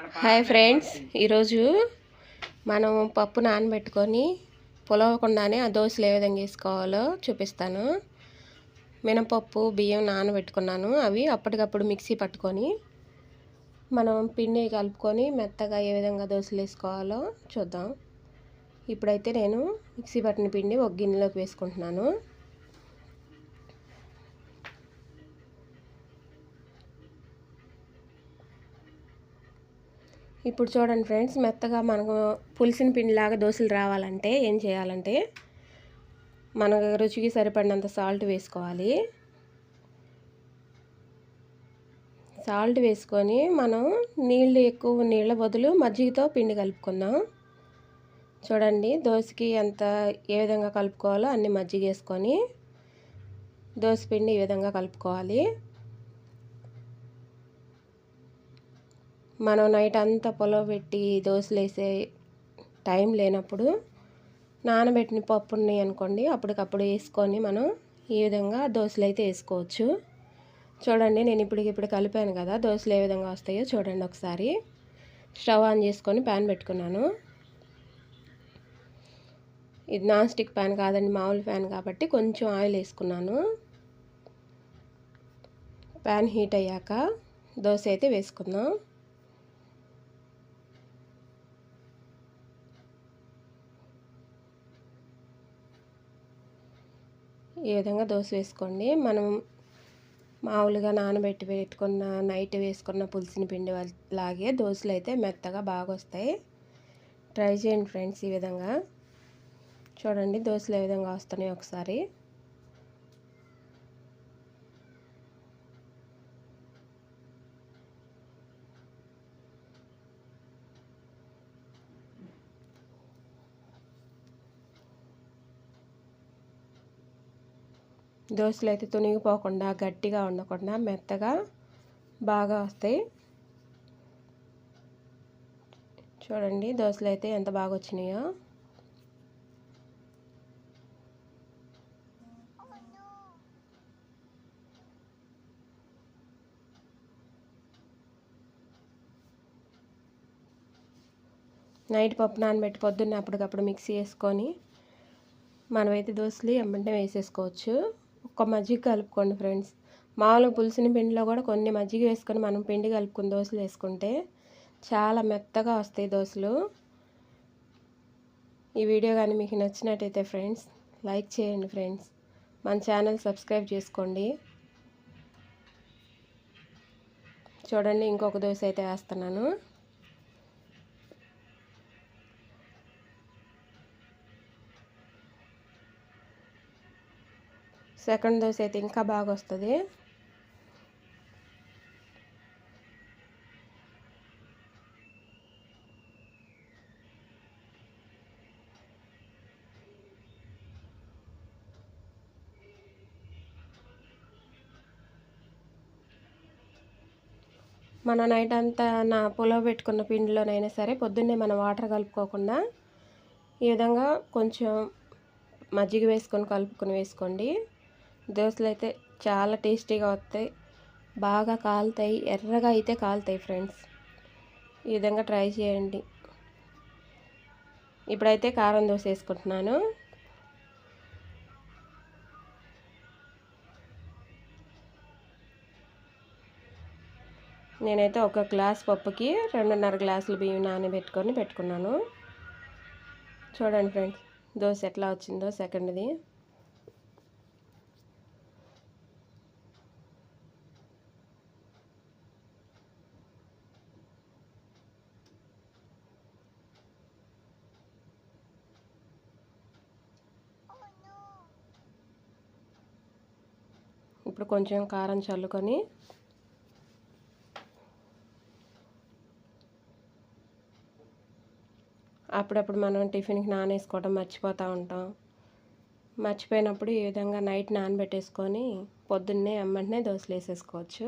Hi friends ఈరోజు మనం పప్పు నానబెట్టుకొని పులవకుండానే ఆ దోశలు ఏ విధంగా వేసుకోవాలో చూపిస్తాను. మినపప్పు బియ్యం నానబెట్టుకున్నాను. అవి అప్పటికప్పుడు మిక్సీ పట్టుకొని మనం పిండి కలుపుకొని మెత్తగా ఏ విధంగా దోశలు వేసుకోవాలో చూద్దాం. ఇప్పుడైతే నేను మిక్సీ పట్టిన పిండి ఒక గిన్నెలోకి వేసుకుంటున్నాను. ఇప్పుడు చూడండి ఫ్రెండ్స్ మెత్తగా మనకు పులిసిన పిండిలాగా దోశలు రావాలంటే ఏం చేయాలంటే మన రుచికి సరిపడినంత సాల్ట్ వేసుకోవాలి. సాల్ట్ వేసుకొని మనం నీళ్ళు ఎక్కువ నీళ్ళ బదులు మజ్జిగతో పిండి కలుపుకుందాం. చూడండి దోశకి ఎంత ఏ విధంగా కలుపుకోవాలో అన్ని మజ్జిగ వేసుకొని దోశ పిండి ఈ విధంగా కలుపుకోవాలి. మనం నైట్ అంతా పొలవ పెట్టి దోశలు వేసే టైం లేనప్పుడు నానబెట్టిన పప్పు ఉన్నాయి అనుకోండి అప్పటికప్పుడు వేసుకొని మనం ఈ విధంగా దోశలు అయితే వేసుకోవచ్చు. చూడండి నేను ఇప్పటికిప్పుడు కలిపాను కదా దోశలు ఏ విధంగా వస్తాయో చూడండి ఒకసారి. స్టవ్ ఆన్ చేసుకొని ప్యాన్ పెట్టుకున్నాను. ఇది నాన్ స్టిక్ ప్యాన్ కాదండి మామూలు ప్యాన్ కాబట్టి కొంచెం ఆయిల్ వేసుకున్నాను. ప్యాన్ హీట్ అయ్యాక దోశ అయితే వేసుకుందాం. ఈ విధంగా దోశ వేసుకోండి. మనం మామూలుగా నానబెట్టి పెట్టుకున్న నైట్ వేసుకున్న పులిసిన పిండి లాగే దోశలు అయితే మెత్తగా బాగా వస్తాయి. ట్రై చేయండి ఫ్రెండ్స్ ఈ విధంగా. చూడండి దోశలు ఏ విధంగా వస్తున్నాయి ఒకసారి. దోశలు అయితే తునిగిపోకుండా గట్టిగా ఉండకుండా మెత్తగా బాగా వస్తాయి. చూడండి దోశలు అయితే ఎంత బాగా వచ్చినాయో నైట్ పప్పు నానబెట్టి పొద్దున్న అప్పటికప్పుడు మిక్సీ వేసుకొని మనమైతే దోశలు ఎమ్మంటే వేసేసుకోవచ్చు. ఒక మజ్జిగ కలుపుకోండి ఫ్రెండ్స్. మామూలుగా పులిసిన పిండిలో కూడా కొన్ని మజ్జిగ వేసుకొని మనం పిండి కలుపుకొని దోశలు వేసుకుంటే చాలా మెత్తగా వస్తాయి దోశలు. ఈ వీడియో కానీ మీకు నచ్చినట్టయితే ఫ్రెండ్స్ లైక్ చేయండి ఫ్రెండ్స్. మన ఛానల్ సబ్స్క్రైబ్ చేసుకోండి. చూడండి ఇంకొక దోశ అయితే వేస్తున్నాను. సెకండ్ దోశ అయితే ఇంకా బాగా వస్తుంది మన నైట్ అంతా నా పులవ పెట్టుకున్న పిండిలోనైనా సరే పొద్దున్నే మనం వాటర్ కలుపుకోకుండా ఈ విధంగా కొంచెం మజ్జిగ వేసుకొని కలుపుకొని వేసుకోండి. దోశలు అయితే చాలా టేస్టీగా వస్తాయి. బాగా కాలుతాయి. ఎర్రగా అయితే కాలుతాయి ఫ్రెండ్స్. ఈ విధంగా ట్రై చేయండి. ఇప్పుడైతే కారం దోశ వేసుకుంటున్నాను. నేనైతే ఒక గ్లాస్ పప్పుకి రెండున్నర గ్లాసులు బియ్యం నానబెట్టుకొని పెట్టుకున్నాను. చూడండి ఫ్రెండ్స్ దోశ ఎట్లా వచ్చిందో సెకండ్ది. ఇప్పుడు కొంచెం కారం చల్లుకొని అప్పుడప్పుడు మనం టిఫిన్కి నానేసుకోవడం మర్చిపోతూ ఉంటాం. మర్చిపోయినప్పుడు ఈ విధంగా నైట్ నానబెట్టేసుకొని పొద్దున్నే అమ్మంటనే దోశలు వేసేసుకోవచ్చు